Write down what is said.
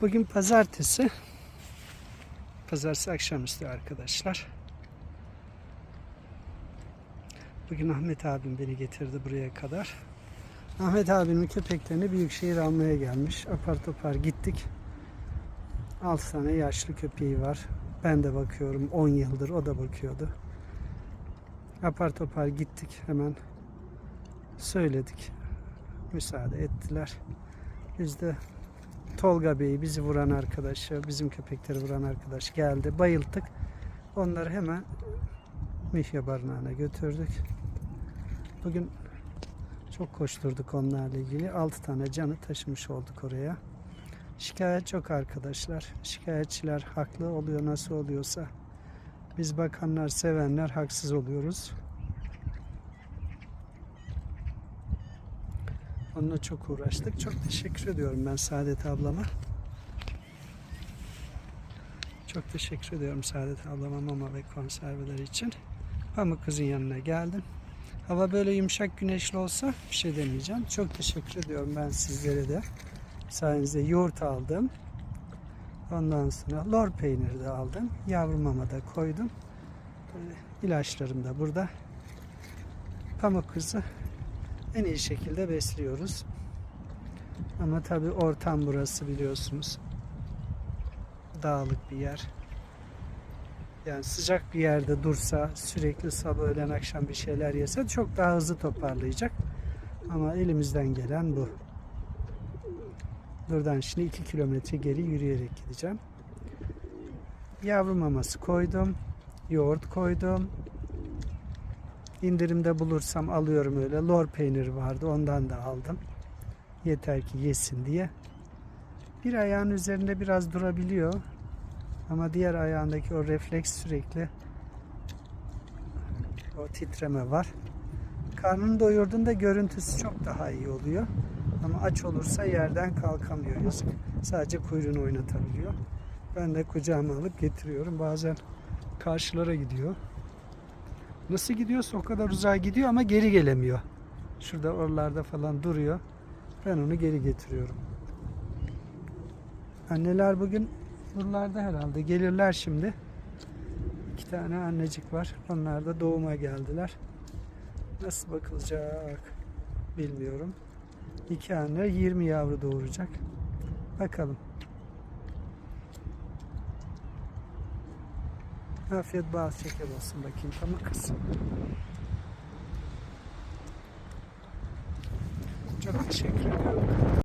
Bugün pazartesi. Pazartesi akşamüstü arkadaşlar. Bugün Ahmet abim beni getirdi buraya kadar. Ahmet abimin köpeklerini Büyükşehir almaya gelmiş. Apar topar gittik. 6 tane yaşlı köpeği var. Ben de bakıyorum 10 yıldır o da bakıyordu. Apar topar gittik hemen söyledik. Müsaade ettiler. Biz de Tolga Bey bizi vuran arkadaşı, bizim köpekleri vuran arkadaş geldi. Bayılttık. Onları hemen Mihya Barınağı'na götürdük. Bugün çok koşturduk onlarla ilgili. 6 tane canı taşımış olduk oraya. Şikayet çok arkadaşlar. Şikayetçiler haklı oluyor nasıl oluyorsa. Biz bakanlar, sevenler haksız oluyoruz. Onunla çok uğraştık. Çok teşekkür ediyorum ben Saadet ablama. Çok teşekkür ediyorum Saadet ablama mama ve konserveler için. Pamuk kızın yanına geldim. Hava böyle yumuşak güneşli olsa bir şey demeyeceğim. Çok teşekkür ediyorum ben sizlere de. Sayenizde yoğurt aldım. Ondan sonra lor peyniri de aldım. Yavru mama da koydum. Böyle da burada. Pamuk kızı en iyi şekilde besliyoruz. Ama tabii ortam burası biliyorsunuz. Dağlık bir yer. Yani sıcak bir yerde dursa, sürekli sabah öğlen akşam bir şeyler yese çok daha hızlı toparlayacak. Ama elimizden gelen bu. Buradan şimdi 2 kilometre geri yürüyerek gideceğim. Yavru maması koydum. Yoğurt koydum. İndirimde bulursam alıyorum öyle. Lor peyniri vardı ondan da aldım. Yeter ki yesin diye. Bir ayağın üzerinde biraz durabiliyor. Ama diğer ayağındaki o refleks sürekli o titreme var. Karnını doyurduğunda görüntüsü çok daha iyi oluyor. Ama aç olursa yerden kalkamıyor yazık. Sadece kuyruğunu oynatabiliyor. Ben de kucağıma alıp getiriyorum. Bazen karşılara gidiyor. Nasıl gidiyorsa o kadar uzağa gidiyor ama geri gelemiyor. Şurada oralarda falan duruyor. Ben onu geri getiriyorum. Anneler bugün buralarda herhalde. Gelirler şimdi. İki tane annecik var. Onlar da doğuma geldiler. Nasıl bakılacak bilmiyorum. İki anne 20 yavru doğuracak. Bakalım. Afiyet bal şeker olsun bakayım. Tamam kız. Çok teşekkür ediyorum.